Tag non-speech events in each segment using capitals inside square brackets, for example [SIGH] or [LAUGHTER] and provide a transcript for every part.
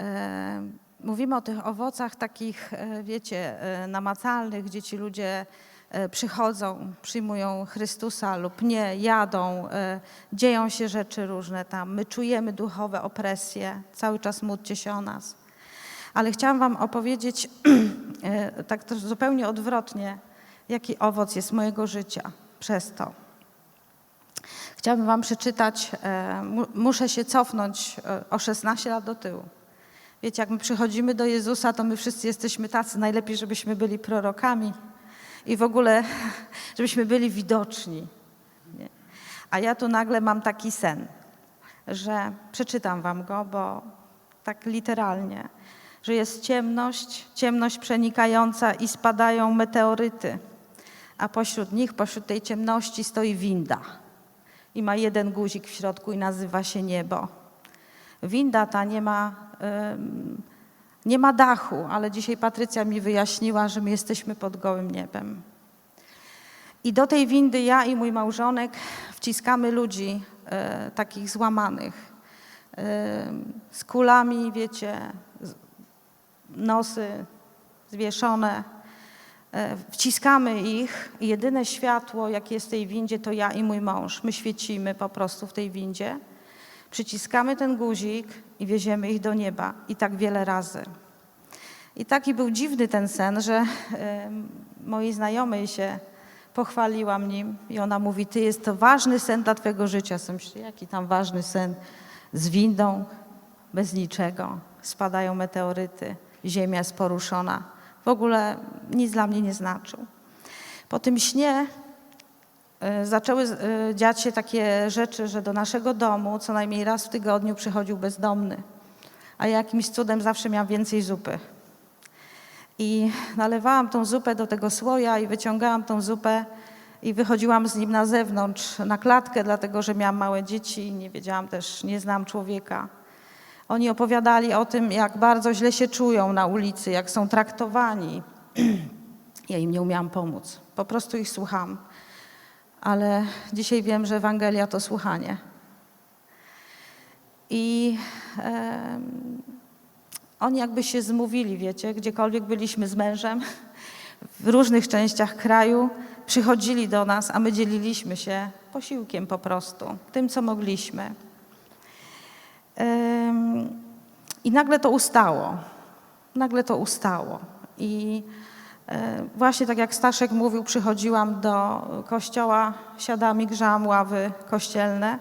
E, Mówimy o tych owocach takich, e, wiecie, e, namacalnych, gdzie ci ludzie przychodzą, przyjmują Chrystusa lub nie, jadą, dzieją się rzeczy różne tam. My czujemy duchowe opresje, cały czas módlcie się o nas. Ale chciałam Wam opowiedzieć [CLEARS THROAT] tak też zupełnie odwrotnie, jaki owoc jest mojego życia przez to. Chciałabym Wam przeczytać, mu- muszę się cofnąć o 16 lat do tyłu. Wiecie, jak my przychodzimy do Jezusa, to my wszyscy jesteśmy tacy, najlepiej, żebyśmy byli prorokami i w ogóle, [LAUGHS] żebyśmy byli widoczni. Nie? A ja tu nagle mam taki sen, że przeczytam Wam go, bo tak literalnie, że jest ciemność, ciemność przenikająca i spadają meteoryty, a pośród nich, pośród tej ciemności stoi winda i ma jeden guzik w środku i nazywa się niebo. Winda ta nie ma, nie ma dachu, ale dzisiaj Patrycja mi wyjaśniła, że my jesteśmy pod gołym niebem. I do tej windy ja i mój małżonek wciskamy ludzi e, takich złamanych, e, z kulami, wiecie, z- nosy zwieszone. E, Wciskamy ich i jedyne światło, jakie jest w tej windzie, to ja i mój mąż. My świecimy po prostu w tej windzie. Przyciskamy ten guzik i wieziemy ich do nieba. I tak wiele razy. I taki był dziwny ten sen, że e, mojej znajomej się pochwaliłam nim i ona mówi, ty jest to ważny sen dla twojego życia. Myślę, jaki tam ważny sen? Z windą, bez niczego, spadają meteoryty, ziemia jest poruszona. W ogóle nic dla mnie nie znaczył. Po tym śnie zaczęły e, dziać się takie rzeczy, że do naszego domu co najmniej raz w tygodniu przychodził bezdomny, a ja jakimś cudem zawsze miałam więcej zupy. I nalewałam tą zupę do tego słoja i wyciągałam tą zupę i wychodziłam z nim na zewnątrz, na klatkę, dlatego że miałam małe dzieci i nie wiedziałam też, nie znam człowieka. Oni opowiadali o tym, jak bardzo źle się czują na ulicy, jak są traktowani. [CLEARS THROAT] Ja im nie umiałam pomóc. Po prostu ich słucham. Ale dzisiaj wiem, że Ewangelia to słuchanie. I em, oni jakby się zmówili, wiecie, gdziekolwiek byliśmy z mężem, w różnych częściach kraju, przychodzili do nas, a my dzieliliśmy się posiłkiem po prostu, tym, co mogliśmy. Em, I nagle to ustało. Nagle to ustało. I e, właśnie tak jak Staszek mówił, przychodziłam do kościoła, siadałam i grzałam ławy kościelne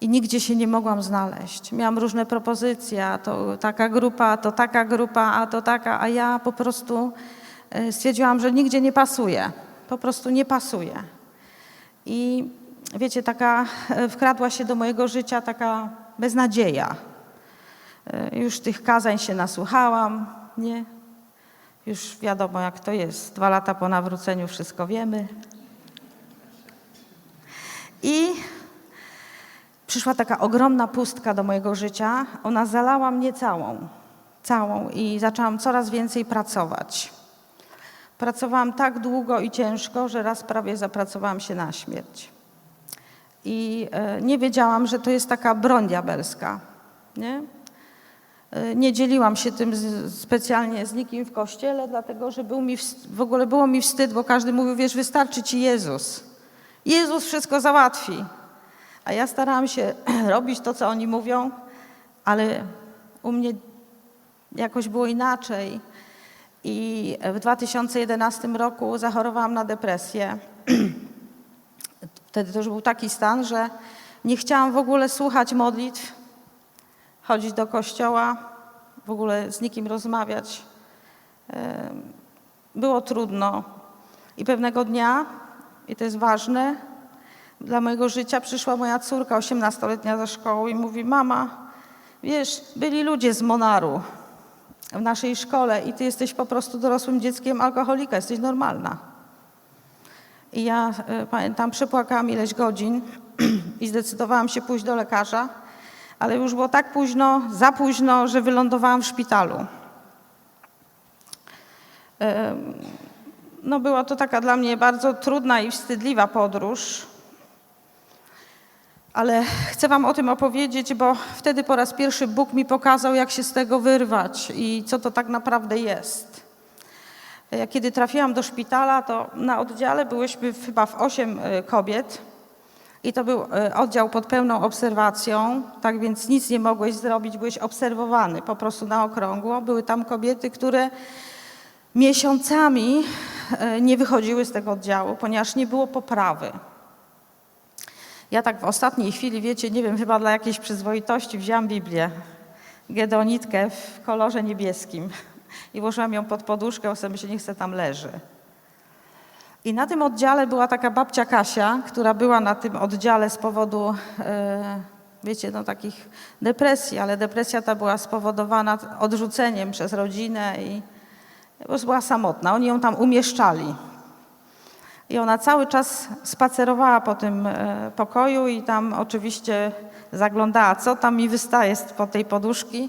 i nigdzie się nie mogłam znaleźć. Miałam różne propozycje, a to taka grupa, to taka grupa, a to taka, a ja po prostu e, stwierdziłam, że nigdzie nie pasuje. Po prostu nie pasuje. I wiecie, taka e, wkradła się do mojego życia taka beznadzieja. E, Już tych kazań się nasłuchałam, nie? Już wiadomo, jak to jest. Dwa lata po nawróceniu wszystko wiemy. I przyszła taka ogromna pustka do mojego życia. Ona zalała mnie całą, całą i zaczęłam coraz więcej pracować. Pracowałam tak długo i ciężko, że raz prawie zapracowałam się na śmierć. I e, nie wiedziałam, że to jest taka broń diabelska. Nie? E, Nie dzieliłam się tym specjalnie z nikim w kościele, dlatego że był mi w ogóle było mi wstyd, bo każdy mówił, wiesz, wystarczy ci Jezus. Jezus wszystko załatwi. A ja starałam się [CLEARS THROAT] robić to, co oni mówią, ale u mnie jakoś było inaczej. I w 2011 roku zachorowałam na depresję. [CLEARS THROAT] Wtedy to już był taki stan, że nie chciałam w ogóle słuchać modlitw, chodzić do kościoła, w ogóle z nikim rozmawiać. Było trudno. I pewnego dnia, i to jest ważne, dla mojego życia przyszła moja córka, 18-letnia ze szkoły i mówi, mama, wiesz, byli ludzie z Monaru w naszej szkole i ty jesteś po prostu dorosłym dzieckiem alkoholika, jesteś normalna. I ja e, pamiętam, przepłakałam ileś godzin [CLEARS THROAT] i zdecydowałam się pójść do lekarza, ale już było tak późno, za późno, że wylądowałam w szpitalu. No była to taka dla mnie bardzo trudna i wstydliwa podróż. Ale chcę Wam o tym opowiedzieć, bo wtedy po raz pierwszy Bóg mi pokazał, jak się z tego wyrwać i co to tak naprawdę jest. Ja Kiedy trafiłam do szpitala, to na oddziale byłyśmy chyba w osiem e, kobiet i to był e, oddział pod pełną obserwacją, tak więc nic nie mogłeś zrobić, byłeś obserwowany po prostu na okrągło. Były tam kobiety, które miesiącami e, nie wychodziły z tego oddziału, ponieważ nie było poprawy. Ja tak w ostatniej chwili, wiecie, nie wiem, chyba dla jakiejś przyzwoitości wzięłam Biblię, Gedonitkę w kolorze niebieskim i włożyłam ją pod poduszkę, bo sobie myślę, niech se tam leży. I na tym oddziale była taka babcia Kasia, która była na tym oddziale z powodu, e, wiecie, no takich depresji, ale depresja ta była spowodowana odrzuceniem przez rodzinę i prostu była samotna. Oni ją tam umieszczali. I ona cały czas spacerowała po tym e, pokoju i tam oczywiście zaglądała, co tam mi wystaje z po tej poduszki.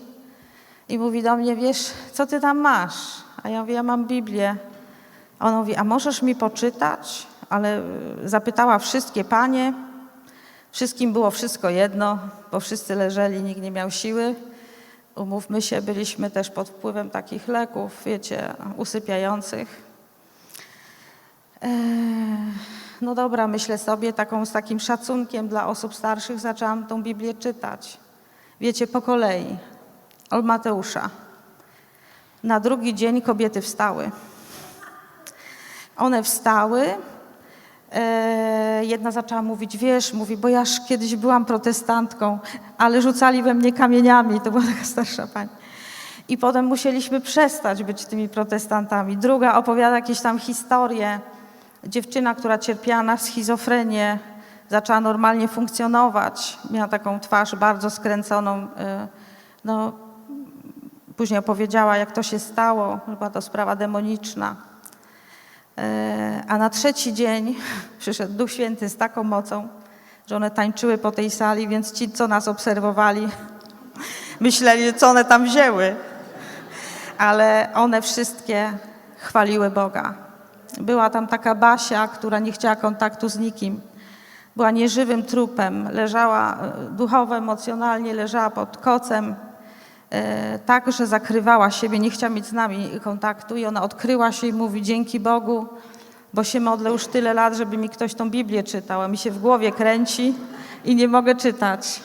I mówi do mnie, wiesz, co ty tam masz? A ja mówię, ja mam Biblię. A ona mówi, a możesz mi poczytać? Ale e, zapytała wszystkie panie. Wszystkim było wszystko jedno, bo wszyscy leżeli, nikt nie miał siły. Umówmy się, byliśmy też pod wpływem takich leków, wiecie, usypiających. No dobra, myślę sobie, taką, z takim szacunkiem dla osób starszych zaczęłam tą Biblię czytać. Wiecie, po kolei, od Mateusza. Na drugi dzień kobiety wstały. One wstały. Eee, Jedna zaczęła mówić, wiesz, mówi, bo ja kiedyś byłam protestantką, ale rzucali we mnie kamieniami. To była taka starsza pani. I potem musieliśmy przestać być tymi protestantami. Druga opowiada jakieś tam historie. Dziewczyna, która cierpiała na schizofrenię, zaczęła normalnie funkcjonować. Miała taką twarz bardzo skręconą. y, No, później opowiedziała, jak to się stało. Była to sprawa demoniczna. E, A na trzeci dzień [LAUGHS] przyszedł Duch Święty z taką mocą, że one tańczyły po tej sali, więc ci, co nas obserwowali, [LAUGHS] myśleli, co one tam wzięły. Ale one wszystkie chwaliły Boga. Była tam taka Basia, która nie chciała kontaktu z nikim. Była nieżywym trupem, leżała e, duchowo, emocjonalnie, leżała pod kocem, tak, że zakrywała siebie, nie chciała mieć z nami kontaktu i ona odkryła się i mówi dzięki Bogu, bo się modlę już tyle lat, żeby mi ktoś tą Biblię czytał, a mi się w głowie kręci i nie mogę czytać.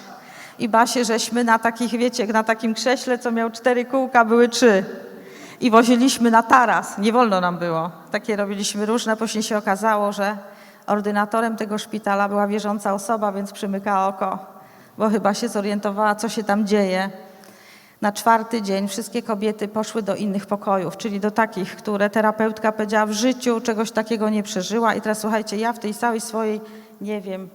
I Basię żeśmy na takich, wiecie, na takim krześle, co miał cztery kółka, były trzy. I woziliśmy na taras, nie wolno nam było. Takie robiliśmy różne, później się okazało, że ordynatorem tego szpitala była wierząca osoba, więc przymykała oko, bo chyba się zorientowała, co się tam dzieje. Na czwarty dzień wszystkie kobiety poszły do innych pokojów, czyli do takich, które terapeutka powiedziała w życiu czegoś takiego nie przeżyła. I teraz słuchajcie, ja w tej całej swojej, nie wiem,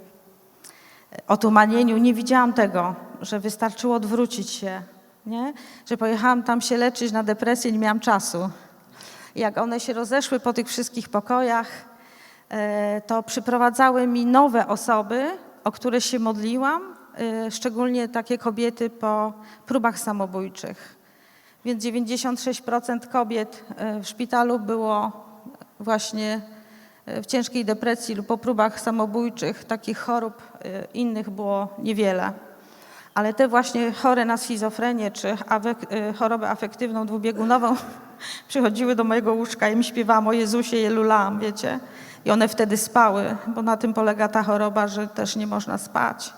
otumanieniu nie widziałam tego, że wystarczyło odwrócić się, nie? że pojechałam tam się leczyć na depresję, nie miałam czasu. Jak one się rozeszły po tych wszystkich pokojach, e, to przyprowadzały mi nowe osoby, o które się modliłam, szczególnie takie kobiety po próbach samobójczych. Więc 96% kobiet e, w szpitalu było właśnie e, w ciężkiej depresji lub po próbach samobójczych. Takich chorób innych było niewiele. Ale te właśnie chore na schizofrenię czy awek- chorobę afektywną dwubiegunową [LAUGHS] przychodziły do mojego łóżka i mi śpiewałam o Jezusie, je lulałam, wiecie. I one wtedy spały, bo na tym polega ta choroba, że też nie można spać.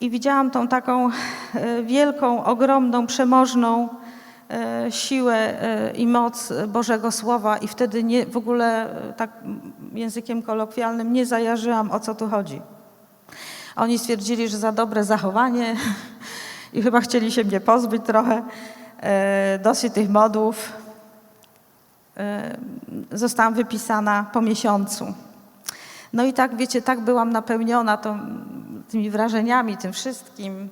I widziałam tą taką e, wielką, ogromną, przemożną e, siłę e, i moc Bożego Słowa i wtedy nie, w ogóle tak językiem kolokwialnym nie zajarzyłam, o co tu chodzi. Oni stwierdzili, że za dobre zachowanie [LAUGHS] i chyba chcieli się mnie pozbyć trochę. Dosyć tych modłów. Zostałam wypisana po miesiącu. No i tak, wiecie, tak byłam napełniona tą, tymi wrażeniami, tym wszystkim.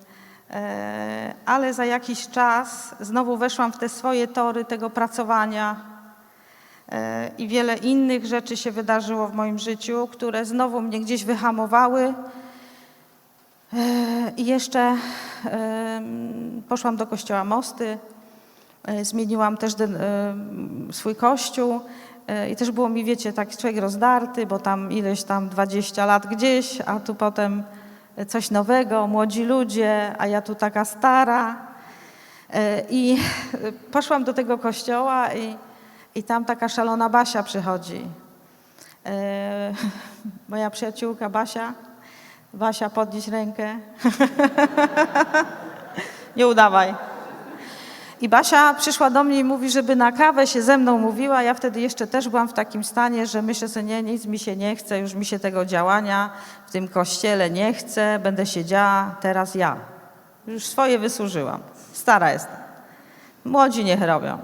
E, Ale za jakiś czas znowu weszłam w te swoje tory tego pracowania e, i wiele innych rzeczy się wydarzyło w moim życiu, które znowu mnie gdzieś wyhamowały. E, I jeszcze poszłam do kościoła Mosty, zmieniłam też swój kościół i też było mi, wiecie, tak człowiek rozdarty, bo tam ileś tam 20 lat gdzieś, a tu potem coś nowego, młodzi ludzie, a ja tu taka stara. E, I [LAUGHS] poszłam do tego kościoła i, i tam taka szalona Basia przychodzi. E, [LAUGHS] Moja przyjaciółka Basia. Basia, podnieś rękę. [LAUGHS] Nie udawaj. I Basia przyszła do mnie i mówi, żeby na kawę się ze mną mówiła. Ja wtedy jeszcze też byłam w takim stanie, że myślę sobie, nie, nic mi się nie chce, już mi się tego działania w tym kościele nie chce, będę siedziała teraz ja. Już swoje wysłużyłam. Stara jestem. Młodzi niech robią.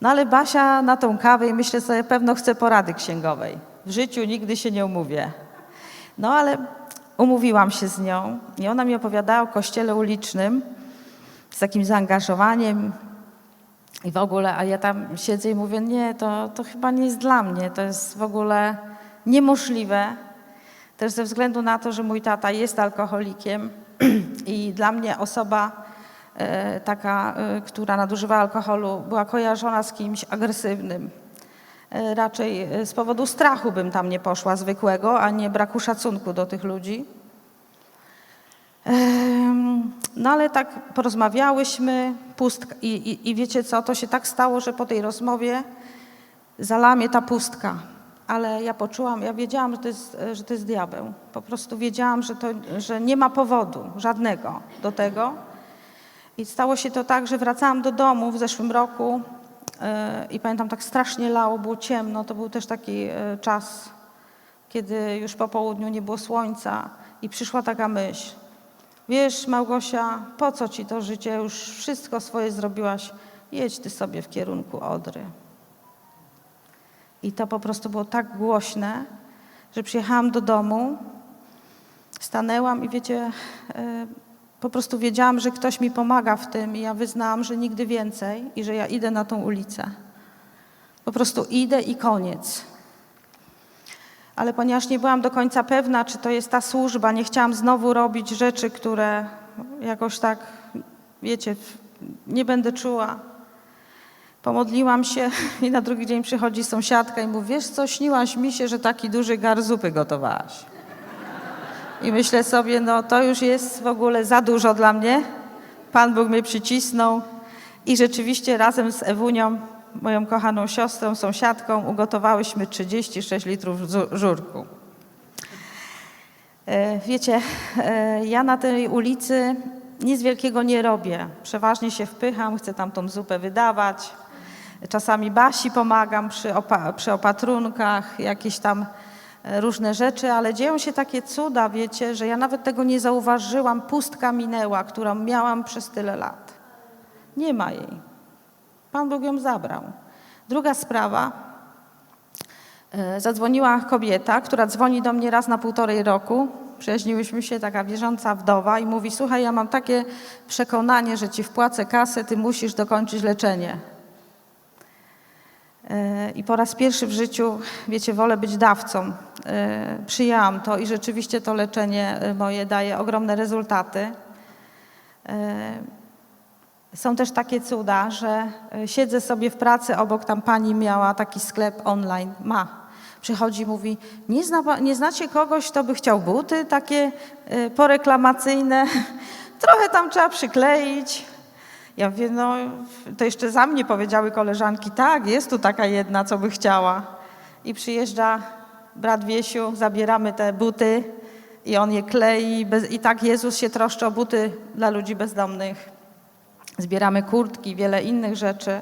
No ale Basia na tą kawę i myślę sobie, pewno chce porady księgowej. W życiu nigdy się nie umówię. No ale umówiłam się z nią i ona mi opowiadała o kościele ulicznym z takim zaangażowaniem i w ogóle, a ja tam siedzę i mówię, nie, to, to chyba nie jest dla mnie, to jest w ogóle niemożliwe. Też ze względu na to, że mój tata jest alkoholikiem [CLEARS THROAT] i dla mnie osoba e, taka, e, która nadużywa alkoholu, była kojarzona z kimś agresywnym. E, Raczej z powodu strachu bym tam nie poszła zwykłego, a nie braku szacunku do tych ludzi. No ale tak porozmawiałyśmy, pustka. I, i, I wiecie co, to się tak stało, że po tej rozmowie zalała mnie ta pustka. Ale ja poczułam, ja wiedziałam, że to jest, że to jest diabeł. Po prostu wiedziałam, że, to, że nie ma powodu żadnego do tego. I stało się to tak, że wracałam do domu w zeszłym roku e, i pamiętam, tak strasznie lało, było ciemno. To był też taki e, czas, kiedy już po południu nie było słońca i przyszła taka myśl. Wiesz, Małgosia, po co ci to życie? Już wszystko swoje zrobiłaś. Jedź ty sobie w kierunku Odry. I to po prostu było tak głośne, że przyjechałam do domu, stanęłam i wiecie, e, po prostu wiedziałam, że ktoś mi pomaga w tym i ja wyznałam, że nigdy więcej i że ja idę na tą ulicę. Po prostu idę i koniec. Ale ponieważ nie byłam do końca pewna, czy to jest ta służba, nie chciałam znowu robić rzeczy, które jakoś tak, wiecie, nie będę czuła. Pomodliłam się [LAUGHS] i na drugi dzień przychodzi sąsiadka i mówi, wiesz co, śniłaś mi się, że taki duży gar zupy gotowałaś. I myślę sobie, no to już jest w ogóle za dużo dla mnie. Pan Bóg mnie przycisnął i rzeczywiście razem z Ewunią, moją kochaną siostrą, sąsiadką, ugotowałyśmy 36 litrów żurku. E, Wiecie, e, ja na tej ulicy nic wielkiego nie robię. Przeważnie się wpycham, chcę tam tą zupę wydawać. Czasami Basi pomagam przy, opa- przy opatrunkach, jakieś tam e, różne rzeczy, ale dzieją się takie cuda, wiecie, że ja nawet tego nie zauważyłam. Pustka minęła, którą miałam przez tyle lat. Nie ma jej. Pan Bóg ją zabrał. Druga sprawa. E, Zadzwoniła kobieta, która dzwoni do mnie raz na półtorej roku. Przyjaźniłyśmy się, taka wierząca wdowa i mówi, słuchaj, ja mam takie przekonanie, że ci wpłacę kasę, ty musisz dokończyć leczenie. E, I po raz pierwszy w życiu, wiecie, wolę być dawcą. E, Przyjęłam to i rzeczywiście to leczenie moje daje ogromne rezultaty. Są też takie cuda, że e, siedzę sobie w pracy, obok tam pani miała taki sklep online, ma. Przychodzi mówi, nie, zna, nie znacie kogoś, kto by chciał buty takie e, poreklamacyjne? [LAUGHS] Trochę tam trzeba przykleić. Ja mówię, no to jeszcze za mnie powiedziały koleżanki, tak, jest tu taka jedna, co by chciała. I przyjeżdża brat Wiesiu, zabieramy te buty i on je klei. Bez, I tak Jezus się troszczy o buty dla ludzi bezdomnych. Zbieramy kurtki, wiele innych rzeczy.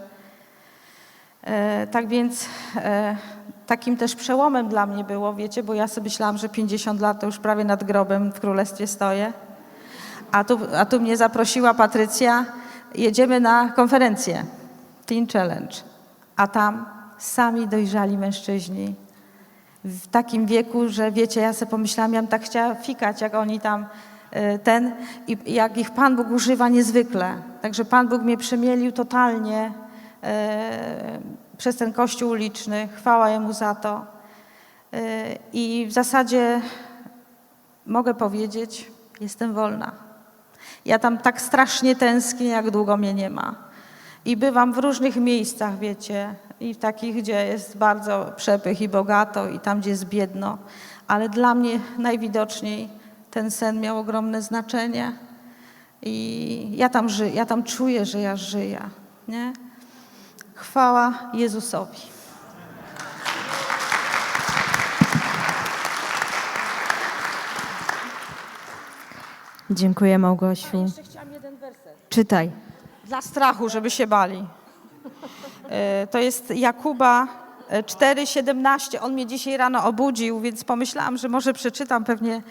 E, tak więc e, takim też przełomem dla mnie było, wiecie, bo ja sobie myślałam, że 50 lat to już prawie nad grobem w królestwie stoję. A tu, a tu mnie zaprosiła Patrycja, jedziemy na konferencję Teen Challenge. A tam sami dojrzali mężczyźni w takim wieku, że wiecie, ja sobie pomyślałam, ja bym tak chciała fikać, jak oni tam ten, i i jak ich Pan Bóg używa niezwykle. Także Pan Bóg mnie przemielił totalnie y, przez ten kościół uliczny. Chwała Jemu za to. Y, I w zasadzie mogę powiedzieć, jestem wolna. Ja tam tak strasznie tęsknię, jak długo mnie nie ma. I bywam w różnych miejscach, wiecie, i w takich, gdzie jest bardzo przepych i bogato, i tam, gdzie jest biedno. Ale dla mnie najwidoczniej ten sen miał ogromne znaczenie. I ja tam, ży, ja tam czuję, że ja żyję. Nie? Chwała Jezusowi. Dziękuję Małgosiu. chciałam jeden werset. Czytaj. Dla strachu, żeby się bali. E, To jest Jakuba 4,17. On mnie dzisiaj rano obudził, więc pomyślałam, że może przeczytam pewnie,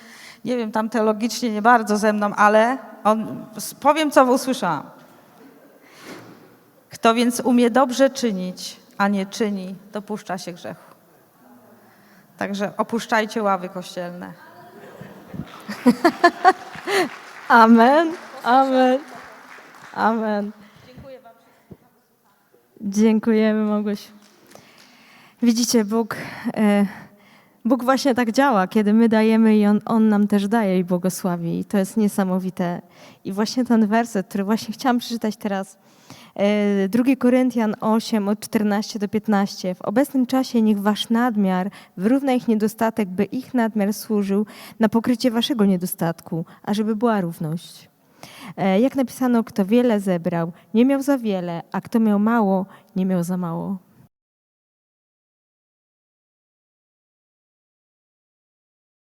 nie wiem, tam teologicznie nie bardzo ze mną, ale on, powiem, co usłyszałam. Kto więc umie dobrze czynić, a nie czyni, dopuszcza się grzechu. Także opuszczajcie ławy kościelne. [LAUGHS] Amen. Amen. Amen. Dziękujemy Małgosiu. Widzicie, Bóg, e, Bóg właśnie tak działa, kiedy my dajemy i on, on nam też daje i błogosławi. I to jest niesamowite. I właśnie ten werset, który właśnie chciałam przeczytać teraz, e, 2 Koryntian 8, od 14 do 15. W obecnym czasie niech wasz nadmiar wyrówna ich niedostatek, by ich nadmiar służył na pokrycie waszego niedostatku, ażeby była równość. E, Jak napisano, kto wiele zebrał, nie miał za wiele, a kto miał mało, nie miał za mało.